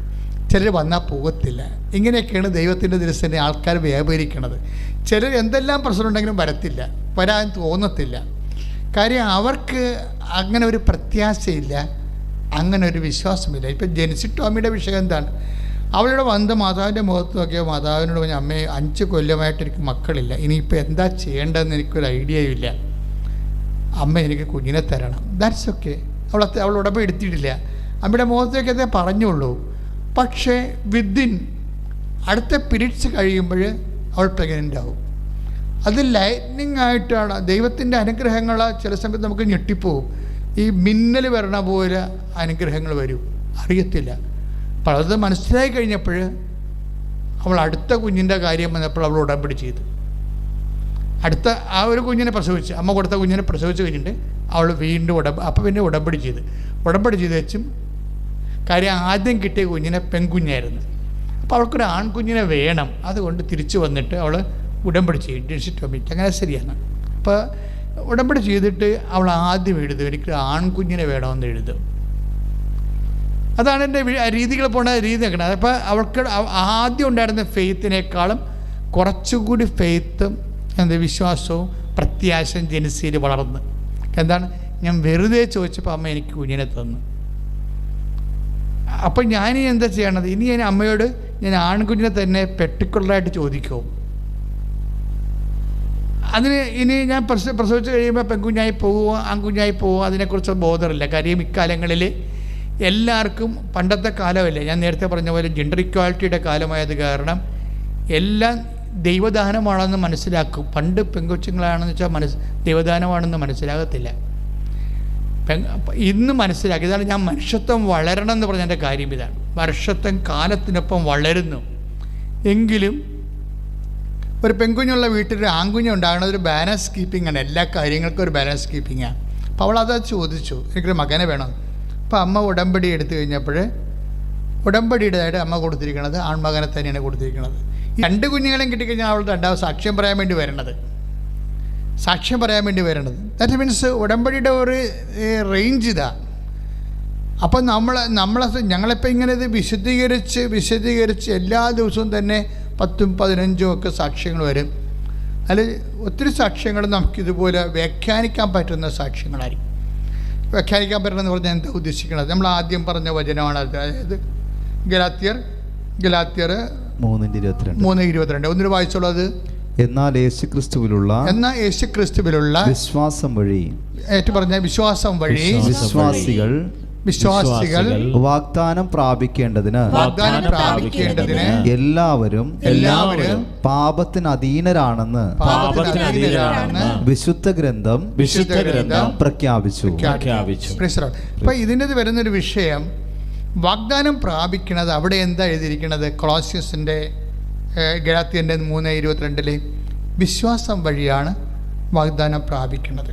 ചിലർ വന്നാൽ പോകത്തില്ല. ഇങ്ങനെയൊക്കെയാണ് ദൈവത്തിന്റെ ദിവസത്തിന് ആൾക്കാർ വ്യാപരിക്കണത്. ചിലർ എന്തെല്ലാം പ്രശ്നമുണ്ടെങ്കിലും വരത്തില്ല വരാൻ തോന്നത്തില്ല. കാര്യം അവർക്ക് അങ്ങനെ ഒരു പ്രത്യാശയില്ല അങ്ങനെ ഒരു വിശ്വാസമില്ല. ഇപ്പം ജെൻസി ടോമിയുടെ വിഷയം എന്താണ്? അവളുടെ വന്ന് മാതാവിന്റെ മുഖത്ത് നോക്കിയ മാതാവിനോട് പറഞ്ഞ അമ്മയെ അഞ്ച് കൊല്ലമായിട്ട് എനിക്ക് മക്കളില്ല. ഇനിയിപ്പോൾ എന്താ ചെയ്യേണ്ടതെന്ന് എനിക്കൊരു ഐഡിയയും ഇല്ല. അമ്മ എനിക്ക് കുഞ്ഞിനെ തരണം. ദാറ്റ്സ് ഓക്കെ അവൾ അവൾ ഉടമ്പ എടുത്തിട്ടില്ല. അമ്മയുടെ മുഖത്തേക്ക് അതേ പറഞ്ഞുള്ളൂ. പക്ഷേ വിത്തിൻ അടുത്ത പീരീഡ്സ് കഴിയുമ്പോൾ അവൾ പ്രഗ്നന്റ് ആവും. അത് ലൈറ്റ്നിങ് ആയിട്ടാണ്. ദൈവത്തിന്റെ അനുഗ്രഹങ്ങൾ ചില സമയത്ത് നമുക്ക് ഞെട്ടിപ്പോവും. ഈ മിന്നൽ വരണ പോലെ അനുഗ്രഹങ്ങൾ വരും. അറിയത്തില്ല. അത് മനസ്സിലായി കഴിഞ്ഞപ്പോൾ അവൾ അടുത്ത കുഞ്ഞിന്റെ കാര്യം വന്നപ്പോൾ അവൾ ഉടമ്പടി ചെയ്തു. അടുത്ത ആ ഒരു കുഞ്ഞിനെ പ്രസവിച്ച് അമ്മ കൊടുത്ത കുഞ്ഞിനെ പ്രസവിച്ച് കഴിഞ്ഞിട്ട് അവൾ വീണ്ടും ഉടമ്പ അപ്പം പിന്നെ ഉടമ്പടി ചെയ്ത്. ഉടമ്പടി ചെയ്ത് വെച്ചും കാര്യം ആദ്യം കിട്ടിയ കുഞ്ഞിനെ പെൺകുഞ്ഞായിരുന്നു. അപ്പോൾ അവൾക്കൊരു ആൺകുഞ്ഞിനെ വേണം. അതുകൊണ്ട് തിരിച്ചു വന്നിട്ട് അവൾ ഉടമ്പടി ചെയ്യും ഡിജിറ്റോമിക് അങ്ങനെ ശരിയാണ്. അപ്പോൾ ഉടമ്പടി ചെയ്തിട്ട് അവൾ ആദ്യം എഴുതും എനിക്ക് ആൺകുഞ്ഞിനെ വേണമെന്ന് എഴുതും. അതാണ് എന്റെ രീതികൾ പോണ രീതി നിൽക്കുന്നത് അപ്പോൾ അവൾക്ക് ആദ്യം ഉണ്ടായിരുന്ന ഫെയ്ത്തിനേക്കാളും കുറച്ചുകൂടി ഫെയ്ത്തും എന്താ വിശ്വാസവും പ്രത്യാശയും ജനസിയിൽ വളർന്ന്. എന്താണ്? ഞാൻ വെറുതെ ചോദിച്ചപ്പോൾ അമ്മ എനിക്ക് കുഞ്ഞിനെ തന്നു. അപ്പം ഞാൻ എന്താ ചെയ്യണത്? ഇനി ഞാൻ അമ്മയോട് ഞാൻ ആൺകുഞ്ഞിനെ തന്നെ പെട്ടിക്കുള്ളതായിട്ട് ചോദിക്കും? അതിന് ഇനി ഞാൻ പ്രസ പ്രസവിച്ച് കഴിയുമ്പോൾ പെൺകുഞ്ഞായി പോകുമോ ആൺകുഞ്ഞായി പോകുമോ അതിനെക്കുറിച്ച് ബോധമില്ല. കാര്യം ഇക്കാലങ്ങളിൽ എല്ലാവർക്കും പണ്ടത്തെ കാലമല്ലേ? ഞാൻ നേരത്തെ പറഞ്ഞ പോലെ ജെൻഡർ ഇക്വാലിറ്റിയുടെ കാലമായത് കാരണം എല്ലാം ദൈവദാനമാണെന്ന് മനസ്സിലാക്കും. പണ്ട് പെങ്കൊച്ചുങ്ങളാണെന്ന് വെച്ചാൽ മനസ്സ് ദൈവദാനമാണെന്ന് മനസ്സിലാകത്തില്ല. ഇന്ന് മനസ്സിലാക്കി. ഇതാണ് ഞാൻ മനുഷ്യത്വം വളരണം എന്ന് പറഞ്ഞതിന്റെ കാര്യം ഇതാണ്. മനുഷ്യത്വം കാലത്തിനൊപ്പം വളരുന്നു. എങ്കിലും ഒരു പെൺകുഞ്ഞുള്ള വീട്ടിൽ ഒരു ആൺകുഞ്ഞ് ഉണ്ടാകുന്നത് ഒരു ബാലൻസ് കീപ്പിംഗ് ആണ്. എല്ലാ കാര്യങ്ങൾക്കും ഒരു ബാലൻസ് കീപ്പിംഗ് ആണ്. അപ്പോൾ അവളത് ചോദിച്ചു എനിക്കൊരു മകനെ വേണം. അപ്പോൾ അമ്മ ഉടമ്പടി എടുത്തു കഴിഞ്ഞപ്പോൾ ഉടമ്പടിയുടേതായിട്ട് അമ്മ കൊടുത്തിരിക്കുന്നത് ആൺമകനെ തന്നെയാണ് കൊടുത്തിരിക്കുന്നത് രണ്ട് കുഞ്ഞുങ്ങളെയും കിട്ടിക്കഴിഞ്ഞാൽ അവൾ രണ്ടാമത് സാക്ഷ്യം പറയാൻ വേണ്ടി വരണത് സാക്ഷ്യം പറയാൻ വേണ്ടി വരണത് ദാറ്റ് മീൻസ് ഉടമ്പടിയുടെ ഒരു റേഞ്ച് ഇതാ. അപ്പം നമ്മൾ നമ്മളെ ഞങ്ങളിപ്പോൾ ഇങ്ങനെ ഇത് വിശദീകരിച്ച് വിശദീകരിച്ച് എല്ലാ ദിവസവും തന്നെ പത്തും പതിനഞ്ചും ഒക്കെ സാക്ഷ്യങ്ങൾ വരും. അതിൽ ഒത്തിരി സാക്ഷ്യങ്ങൾ നമുക്കിതുപോലെ വ്യാഖ്യാനിക്കാൻ പറ്റുന്ന സാക്ഷ്യങ്ങളായിരിക്കും. വ്യാഖ്യാനിക്കാൻ പറ്റണമെന്ന് പറഞ്ഞാൽ എന്താ ഉദ്ദേശിക്കുന്നത് നമ്മൾ ആദ്യം പറഞ്ഞ വചനമാണ് അത്. അതായത് ഗലാത്തിയർ ഗലാത്തിയർ മൂന്നിന്റെ ഇരുപത്തിരണ്ട്. മൂന്ന് ഇരുപത്തിരണ്ട്. ഒന്നിന് വായിച്ചുള്ളത് എന്നാൽ യേശുക്രിസ്തുവിലുള്ള എന്നാൽ യേശു ക്രിസ്തുവിലുള്ള വിശ്വാസം വഴി ഏറ്റു പറഞ്ഞ വിശ്വാസം വഴി വിശ്വാസികൾ വിശ്വാസികൾ വാഗ്ദാനം പ്രാപിക്കേണ്ടതിന് വാഗ്ദാനം പ്രാപിക്കേണ്ടതിന് എല്ലാവരും എല്ലാവരും പാപത്തിന് അധീനരാണെന്ന് പാപത്തിന് അധീനരാണെന്ന് വിശുദ്ധ ഗ്രന്ഥം വിശുദ്ധ ഗ്രന്ഥം പ്രഖ്യാപിച്ചു. പ്രഖ്യാപിച്ചു. അപ്പം ഇതിന്റെ വരുന്നൊരു വിഷയം വാഗ്ദാനം പ്രാപിക്കണത് അവിടെ എന്താ എഴുതിയിരിക്കുന്നത്? കൊളോസിയസിന്റെ ഗലാത്തിയന്റെ മൂന്ന് ഇരുപത്തിരണ്ടിലെ വിശ്വാസം വഴിയാണ് വാഗ്ദാനം പ്രാപിക്കുന്നത്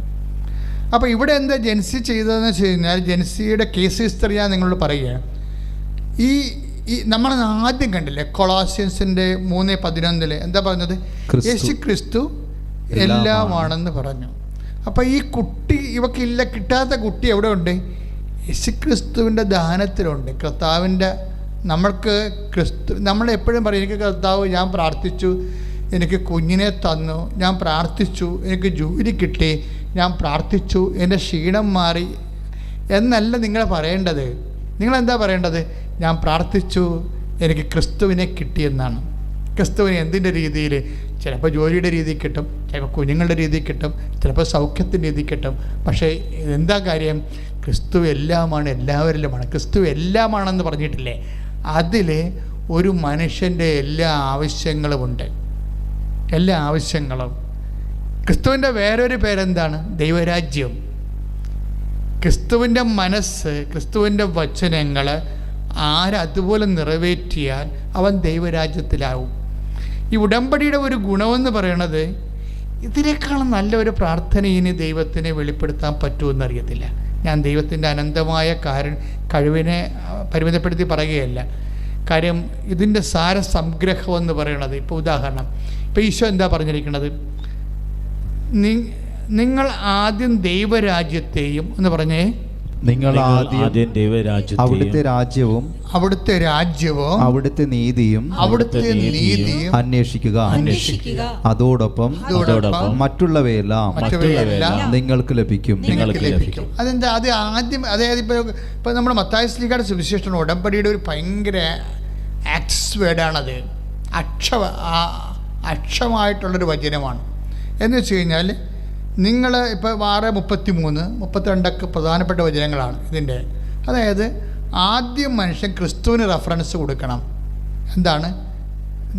അപ്പോൾ ഇവിടെ എന്താ ജെൻസി ചെയ്തതെന്ന് വെച്ച് കഴിഞ്ഞാൽ ജെൻസിയുടെ കേസ് ഹിസ്റ്ററി ഞാൻ നിങ്ങളോട് പറയുകയാണ്. ഈ ഈ നമ്മൾ ആദ്യം കണ്ടില്ലേ കൊളാസിയൻസിന്റെ മൂന്ന് പതിനൊന്നിൽ എന്താ പറഞ്ഞത്? യേശു ക്രിസ്തു എല്ലാമാണെന്ന് പറഞ്ഞു. അപ്പോൾ ഈ കുട്ടി ഇവക്കില്ല കിട്ടാത്ത കുട്ടി എവിടെ ഉണ്ട് യേശു ക്രിസ്തുവിന്റെ ദാനത്തിലുണ്ട്. കർത്താവിന്റെ നമ്മൾക്ക് ക്രിസ്തു നമ്മൾ എപ്പോഴും പറയും എനിക്ക് കർത്താവ് ഞാൻ പ്രാർത്ഥിച്ചു. എനിക്ക് കുഞ്ഞിനെ തന്നു. ഞാൻ പ്രാർത്ഥിച്ചു. എനിക്ക് ജോലി കിട്ടി. ഞാൻ പ്രാർത്ഥിച്ചു എന്റെ ക്ഷീണം മാറി എന്നല്ല നിങ്ങൾ പറയേണ്ടത്. നിങ്ങളെന്താ പറയേണ്ടത്? ഞാൻ പ്രാർത്ഥിച്ചു എനിക്ക് ക്രിസ്തുവിനെ കിട്ടിയെന്നാണ്. ക്രിസ്തുവിനെ എന്തിന്റെ രീതിയിൽ? ചിലപ്പോൾ ജോലിയുടെ രീതിയിൽ കിട്ടും ചിലപ്പോൾ കുഞ്ഞുങ്ങളുടെ രീതിയിൽ കിട്ടും ചിലപ്പോൾ സൗഖ്യത്തിന്റെ രീതിയിൽ കിട്ടും. പക്ഷേ എന്താ കാര്യം? ക്രിസ്തു എല്ലാമാണ് എല്ലാവരിലുമാണ്. ക്രിസ്തു എല്ലാമാണെന്ന് പറഞ്ഞിട്ടില്ലേ? അതിൽ ഒരു മനുഷ്യന്റെ എല്ലാ ആവശ്യങ്ങളുമുണ്ട് എല്ലാ ആവശ്യങ്ങളും. ക്രിസ്തുവിന്റെ വേറൊരു പേരെന്താണ്? ദൈവരാജ്യം. ക്രിസ്തുവിന്റെ മനസ്സ് ക്രിസ്തുവിന്റെ വചനങ്ങൾ ആരതുപോലെ നിറവേറ്റിയാൽ അവൻ ദൈവരാജ്യത്തിലാവും. ഈ ഉടമ്പടിയുടെ ഒരു ഗുണമെന്ന് പറയണത് ഇതിനേക്കാളും നല്ലൊരു പ്രാർത്ഥന ഇനി ദൈവത്തിനെ വെളിപ്പെടുത്താൻ പറ്റുമെന്നറിയത്തില്ല ഞാൻ ദൈവത്തിന്റെ അനന്തമായ കാര കഴിവിനെ പരിമിതപ്പെടുത്തി പറയുകയല്ല. കാര്യം ഇതിന്റെ സാരസംഗ്രഹം എന്ന് പറയണത്. ഇപ്പോൾ ഉദാഹരണം ഇപ്പോൾ ഈശോ എന്താ പറഞ്ഞിരിക്കുന്നത് നിങ്ങൾ ആദ്യം ദൈവരാജ്യത്തെയും എന്ന് പറഞ്ഞേ? നിങ്ങൾ ആദ്യം ദൈവരാജ്യം ദൈവരാജ്യത്തെയും അവിടുത്തെ രാജ്യവും അവിടുത്തെ രാജ്യവും അവിടുത്തെ നീതിയും അവിടുത്തെ നീതിയും അന്വേഷിക്കുക. അന്വേഷിക്കുക. അതോടൊപ്പം അതോടൊപ്പം മറ്റുള്ളവയെല്ലാം മറ്റുള്ളവയെല്ലാം നിങ്ങൾക്ക് ലഭിക്കും. നിങ്ങൾക്ക് ലഭിക്കും. അതെന്താ? അത് ആദ്യം അതായത് ഇപ്പോൾ ഇപ്പോൾ നമ്മുടെ മത്തായ സ്ലീഗയുടെ സുവിശേഷം ഉടമ്പടിയുടെ ഒരു ഭയങ്കര ആക്സസ് വേർഡാണത്. അക്ഷ അക്ഷമായിട്ടുള്ളൊരു വചനമാണ്. എന്ന് വെച്ച് കഴിഞ്ഞാൽ നിങ്ങൾ ഇപ്പോൾ ആറ് മുപ്പത്തി മൂന്ന് മുപ്പത്തിരണ്ടൊക്കെ പ്രധാനപ്പെട്ട വചനങ്ങളാണ് ഇതിന്റെ. അതായത് ആദ്യം മനുഷ്യൻ ക്രിസ്തുവിന് റെഫറൻസ് കൊടുക്കണം. എന്താണ്?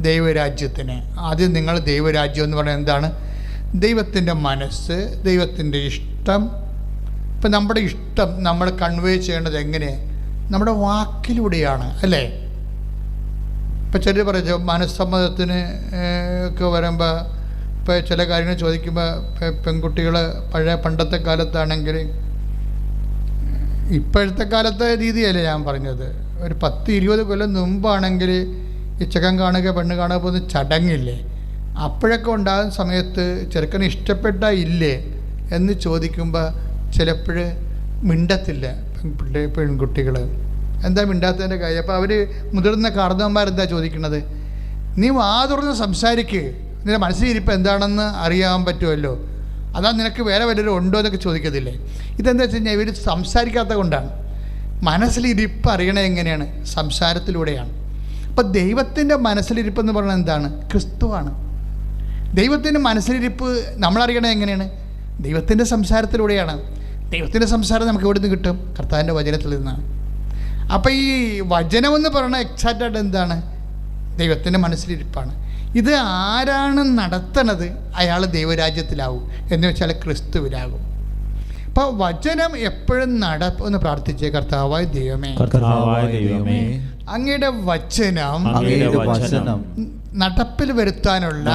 ദൈവരാജ്യത്തിന്. ആദ്യം നിങ്ങൾ ദൈവരാജ്യം എന്ന് പറയുന്നത് എന്താണ്? ദൈവത്തിന്റെ മനസ്സ് ദൈവത്തിന്റെ ഇഷ്ടം. ഇപ്പം നമ്മുടെ ഇഷ്ടം നമ്മൾ കൺവേ ചെയ്യേണ്ടത് എങ്ങനെ? നമ്മുടെ വാക്കിലൂടെയാണ് അല്ലേ? ഇപ്പം ചിലർ പറയുക മനസ്സമ്മതത്തിന് ഒക്കെ വരുമ്പോൾ ഇപ്പോൾ ചില കാര്യങ്ങൾ ചോദിക്കുമ്പോൾ പെൺകുട്ടികൾ പഴയ പണ്ടത്തെ കാലത്താണെങ്കിൽ ഇപ്പോഴത്തെ കാലത്തെ രീതിയല്ല ഞാൻ പറഞ്ഞത്. ഒരു പത്ത് ഇരുപത് കൊല്ലം മുമ്പാണെങ്കിൽ ഈ കാണുക പെണ്ണ് കാണുക പോകുന്ന ചടങ്ങില്ലേ? അപ്പോഴൊക്കെ ഉണ്ടാകുന്ന സമയത്ത് ചെറുക്കന് ഇഷ്ടപ്പെട്ട ഇല്ലേ എന്ന് ചോദിക്കുമ്പോൾ ചിലപ്പോൾ മിണ്ടത്തില്ല പെൺപിള്ളേ പെൺകുട്ടികൾ എന്താ മിണ്ടാത്തതിന്റെ കാര്യം? അപ്പോൾ അവർ മുതിർന്ന കാർന്നവന്മാരെന്താ ചോദിക്കുന്നത് നീ വാതുറന്ന് തുറന്ന് സംസാരിക്ക്. നിന്റെ മനസ്സിലിരിപ്പ് എന്താണെന്ന് അറിയാൻ പറ്റുമല്ലോ? അതാ നിനക്ക് വേറെ വല്ലവരും ഉണ്ടോ എന്നൊക്കെ ചോദിക്കത്തില്ലേ? ഇതെന്താ വെച്ച് കഴിഞ്ഞാൽ ഇവർ സംസാരിക്കാത്ത കൊണ്ടാണ്. മനസ്സിലിരിപ്പ് അറിയണത് എങ്ങനെയാണ്? സംസാരത്തിലൂടെയാണ്. അപ്പം ദൈവത്തിന്റെ മനസ്സിലിരിപ്പ് എന്ന് പറയുന്നത് എന്താണ്? ക്രിസ്തുവാണ് ദൈവത്തിന്റെ മനസ്സിലിരിപ്പ് നമ്മളറിയണത് എങ്ങനെയാണ്? ദൈവത്തിന്റെ സംസാരത്തിലൂടെയാണ്. ദൈവത്തിന്റെ സംസാരം നമുക്ക് എവിടെ നിന്ന് കിട്ടും? കർത്താവിന്റെ വചനത്തിൽ നിന്നാണ്. അപ്പോൾ ഈ വചനം എന്ന് എക്സാക്റ്റായിട്ട് എന്താണ്? ദൈവത്തിന്റെ മനസ്സിലിരിപ്പാണ്. ഇത് ആരാണ് നടത്തണത്? അയാൾ ദൈവരാജ്യത്തിലാവും. എന്ന് വെച്ചാൽ ക്രിസ്തുവിലാകും. അപ്പോൾ വചനം എപ്പോഴും നടപ്പെന്ന് പ്രാർത്ഥിച്ച് പ്രാർത്ഥിച്ചേ കർത്താവായ ദൈവമേ. കർത്താവായ ദൈവമേ. അങ്ങയുടെ വചനം അങ്ങയുടെ വചനം നടപ്പിൽ വരുത്താനുള്ള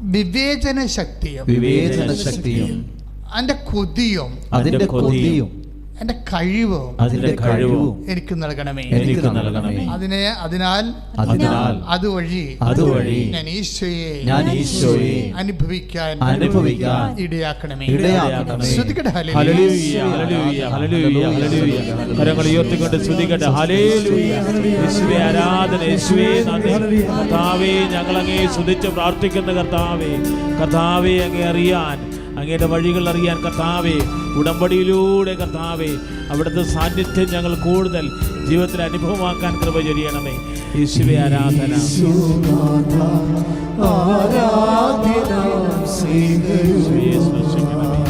വിവേചന ശക്തിയും വിവേചന ശക്തിയും അതിന്റെ കൊതിയും അതിന്റെ കൊതിയും എന്റെ കഴിവും അതിന്റെ കഴിവും എനിക്ക് നൽകണമേ. എനിക്ക് നൽകണമേ. അതിനെ അതിനാൽ അതിനാൽ അതുവഴി അതുവഴി ഞാൻ ഈശോയെ ഞാൻ ഈശോയെ അനുഭവിക്കാൻ അനുഭവിക്കാൻ ഇടയാക്കണമേ. ഇടയാക്കണമേ. ശ്രദ്ധിക്കട്ടെ ഹല്ലേലൂയ. Hallelujah, hallelujah, hallelujah. കരങ്ങൾ ഉയർത്തിക്കൊണ്ട് സ്തുതിക്കട്ടെ ഹല്ലേലൂയ. യേശുവേ ആരാധന. യേശുവേ നന്ദി. കർത്താവേ ഞങ്ങൾ അങ്ങേ സ്തുതിച്ച് പ്രാർത്ഥിക്കുന്ന കർത്താവേ കർത്താവേ അങ്ങേ അറിയാൻ അങ്ങയുടെ വഴികൾ അറിയാൻ കർത്താവേ ഉടമ്പടിയിലൂടെ കർത്താവേ അവിടുത്തെ സാന്നിധ്യം ഞങ്ങൾ കൂടുതൽ ജീവിതത്തിൽ അനുഭവമാക്കാൻ കൃപ ചൊരിയണമേ യേശുവെ ആരാധന സ്പർശിക്കണമേ.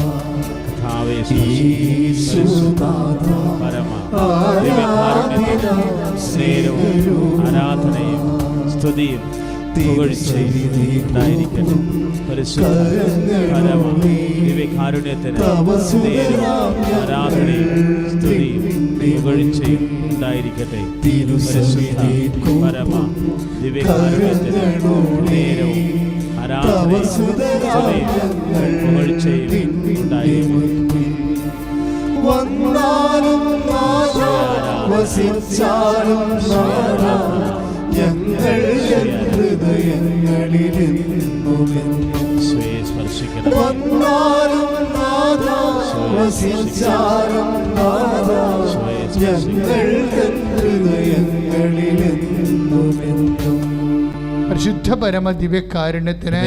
കർത്താവേ. പരമ സ്നേഹവും ആരാധനയും സ്തുതിയും പുകഴ്ചയും ഉണ്ടായിരിക്കട്ടെ പരിശുദ്ധ പരമ ദിവ്യകാരുണ്യത്തിന് സ്നേഹവും ആരാധനയും സ്തുതിയും പുകഴ്ചയും ഉണ്ടായിരിക്കട്ടെ പരിശുദ്ധ പരമ ദിവ്യകാരുണ്യത്തിന് സ്നേഹവും ആരാധനയും സ്തുതിയും പുകഴ്ചയും ഉണ്ടായിരിക്കട്ടെ വന്നാലും വസിച്ചാലും ഞങ്ങൾ ഹൃദയങ്ങളിലെന്നുമെന്നും സ്പർശിക്കണം വന്നാലും നാഥ വസിച്ചാലും നാഥ ഞങ്ങൾ ഹൃദയങ്ങളിലെന്നുമെന്നും. പരിശുദ്ധ പരമ ദിവ്യകാരുണ്യത്തിന്.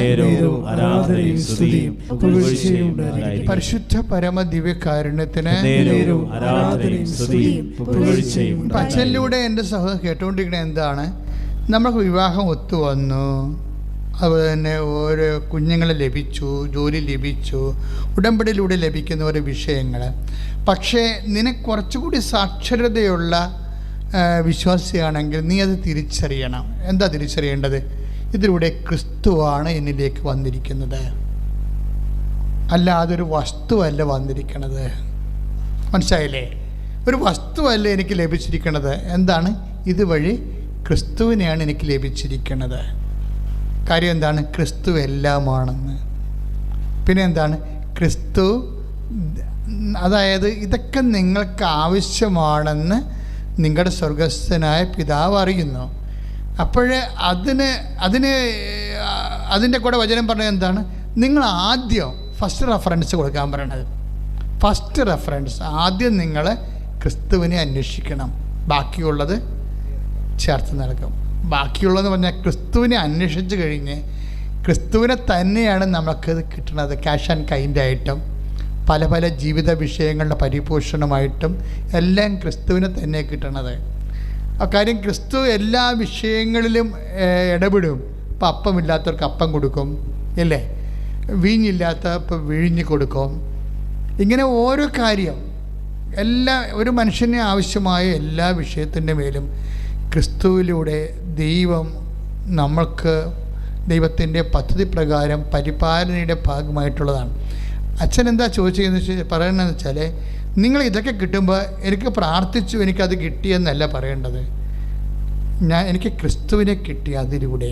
പരിശുദ്ധ പരമ ദിവ്യകാരുണ്യത്തിന് അച്ഛനിലൂടെ എന്റെ സഹോദരൻ കേട്ടുകൊണ്ടിരിക്കുന്നത് എന്താണ്? നമുക്ക് വിവാഹം ഒത്തു വന്നു. അതുപോലെ തന്നെ ഓരോ കുഞ്ഞുങ്ങൾ ലഭിച്ചു ജോലി ലഭിച്ചു ഉടമ്പടിയിലൂടെ ലഭിക്കുന്ന ഓരോ വിഷയങ്ങൾ പക്ഷേ നിനക്ക് കുറച്ചുകൂടി സാക്ഷരതയുള്ള വിശ്വാസിയാണെങ്കിൽ നീ അത് തിരിച്ചറിയണം. എന്താ തിരിച്ചറിയേണ്ടത്? ഇതിലൂടെ ക്രിസ്തുവാണ് എന്നിലേക്ക് വന്നിരിക്കുന്നത്. അല്ല അതൊരു വസ്തുവല്ല വന്നിരിക്കണത്. മനസ്സിലായില്ലേ? ഒരു വസ്തുവല്ല എനിക്ക് ലഭിച്ചിരിക്കുന്നത് എന്താണ്? ഇതുവഴി ക്രിസ്തുവിനെയാണ് എനിക്ക് ലഭിച്ചിരിക്കുന്നത്. കാര്യം എന്താണ്? ക്രിസ്തു എല്ലാമാണെന്ന്. പിന്നെ എന്താണ്? ക്രിസ്തു അതായത് ഇതൊക്കെ നിങ്ങൾക്ക് ആവശ്യമാണെന്ന് നിങ്ങളുടെ സ്വർഗസ്ഥനായ പിതാവ് അറിയുന്നു. അപ്പോഴേ അതിന് അതിന് അതിന്റെ കൂടെ വചനം പറഞ്ഞത് എന്താണ്? നിങ്ങൾ ആദ്യം ഫസ്റ്റ് റെഫറൻസ് കൊടുക്കാൻ പറയണത്. ഫസ്റ്റ് റെഫറൻസ് ആദ്യം നിങ്ങൾ ക്രിസ്തുവിനെ അന്വേഷിക്കണം. ബാക്കിയുള്ളത് ചേർത്ത് നൽകും. ബാക്കിയുള്ളതെന്ന് പറഞ്ഞാൽ ക്രിസ്തുവിനെ അന്വേഷിച്ച് കഴിഞ്ഞ് ക്രിസ്തുവിനെ തന്നെയാണ് നമുക്ക് കിട്ടുന്നത് ക്യാഷ് ആൻഡ് കൈൻഡ് ആയിട്ടും പല പല ജീവിത വിഷയങ്ങളുടെ പരിപോഷണമായിട്ടും എല്ലാം ക്രിസ്തുവിനെ തന്നെ കിട്ടണത്. കാര്യം ക്രിസ്തു എല്ലാ വിഷയങ്ങളിലും ഇടപെടും. ഇപ്പം അപ്പമില്ലാത്തവർക്ക് അപ്പം കൊടുക്കും ഇല്ലേ? വീഞ്ഞില്ലാത്തപ്പോൾ വിഴിഞ്ഞ് കൊടുക്കും. ഇങ്ങനെ ഓരോ കാര്യം. എല്ലാ ഒരു മനുഷ്യന് ആവശ്യമായ എല്ലാ വിഷയത്തിന്റെ മേലും ക്രിസ്തുവിലൂടെ ദൈവം നമ്മൾക്ക് ദൈവത്തിന്റെ പദ്ധതി പ്രകാരം പരിപാലനയുടെ ഭാഗമായിട്ടുള്ളതാണ്. അച്ഛൻ എന്താ ചോദിച്ചതെന്ന് വെച്ചാൽ പറയണമെന്ന് വെച്ചാൽ നിങ്ങൾ ഇതൊക്കെ കിട്ടുമ്പോൾ എനിക്ക് പ്രാർത്ഥിച്ചു എനിക്കത് കിട്ടിയെന്നല്ല പറയേണ്ടത്. ഞാൻ എനിക്ക് ക്രിസ്തുവിനെ കിട്ടി അതിലൂടെ.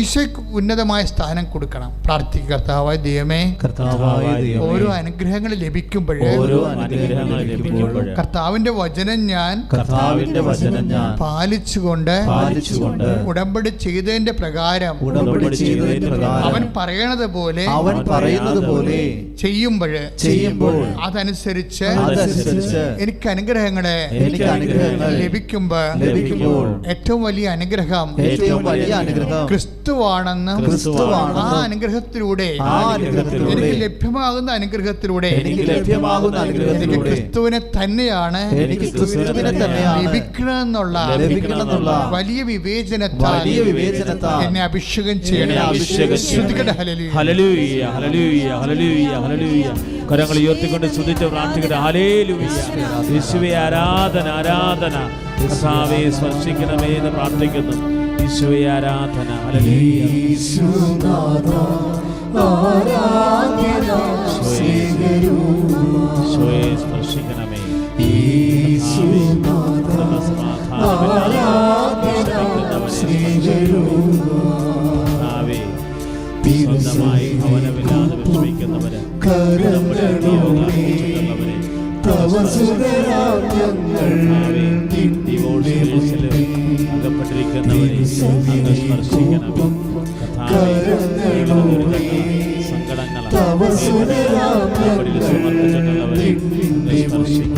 ഈശോയ്ക്ക് ഉന്നതമായ സ്ഥാനം കൊടുക്കണം. പ്രാർത്ഥിക്കുക കർത്താവായ ദൈവമേ കർത്താവായ ദൈവമേ, ഓരോ അനുഗ്രഹങ്ങൾ ലഭിക്കുമ്പോൾ ഓരോ അനുഗ്രഹങ്ങൾ ലഭിക്കുമ്പോൾ കർത്താവിന്റെ വചനം ഞാൻ കർത്താവിന്റെ വചനം ഞാൻ പാലിച്ചുകൊണ്ട് പാലിച്ചുകൊണ്ട് ഉടമ്പടി ചെയ്തതിന്റെ പ്രകാരം അവൻ പ്രകാരം പറയണത് പോലെ അവൻ പറയുന്നത് പോലെ ചെയ്യുമ്പോൾ ചെയ്യുമ്പോൾ അതനുസരിച്ച് അതനുസരിച്ച് എനിക്ക് അനുഗ്രഹങ്ങളെ എനിക്ക് അനുഗ്രഹങ്ങൾ ലഭിക്കുമ്പോൾ ലഭിക്കുമ്പോൾ ഏറ്റവും വലിയ അനുഗ്രഹം ഏറ്റവും വലിയ അനുഗ്രഹം ക്രിസ്തുവാണെന്ന് ക്രിസ്തുവാണ് ആ അനുഗ്രഹത്തിലൂടെ എനിക്ക് ലഭ്യമാകുന്ന അനുഗ്രഹത്തിലൂടെ എനിക്ക് ലഭ്യമാകുന്ന എനിക്ക് അനുഗ്രഹത്തിലൂടെ ക്രിസ്തുവിനെ തന്നെയാണ് എനിക്ക് ക്രിസ്തുവിനെ തന്നെയാണ് ലഭിക്കണമെന്നുള്ള ലഭിക്കണമെന്നുള്ള വലിയ വിവേചനത്താൽ വലിയ വിവേചനത്താൽ എന്നെ അഭിഷേകം ചെയ്യണേ. അഭിഷേകം. ശ്രുതിക്കട്ടെ hallelujah. Hallelujah hallelujah hallelujah hallelujah. കരങ്ങൾ ഉയർത്തിക്കൊണ്ട് സ്തുതിച്ച് പ്രാർത്ഥിക്കട്ടെ. ഹല്ലേലൂയ. യേശുവേ ആരാധന ആരാധന. കർത്താവേ സ്പർശിക്കണമേ എന്ന് പ്രാർത്ഥിക്കുന്നു. യേശുവേ ആരാധന. യേശുവേ സ്പർശിക്കണമേ. സ്വന്തമായി ഭവനമില്ലാതെ വിഷമിക്കുന്നവര് കരങ്ങളോടെ രോഗാവസ്ഥയുള്ളവരെ, തവ സുതരാം ദുഃഖിക്കുന്നവരെ അങ്ങ് സ്പർശിക്കണം സങ്കടങ്ങളാണ് സുമർപ്പിച്ചിട്ടുള്ളവരെ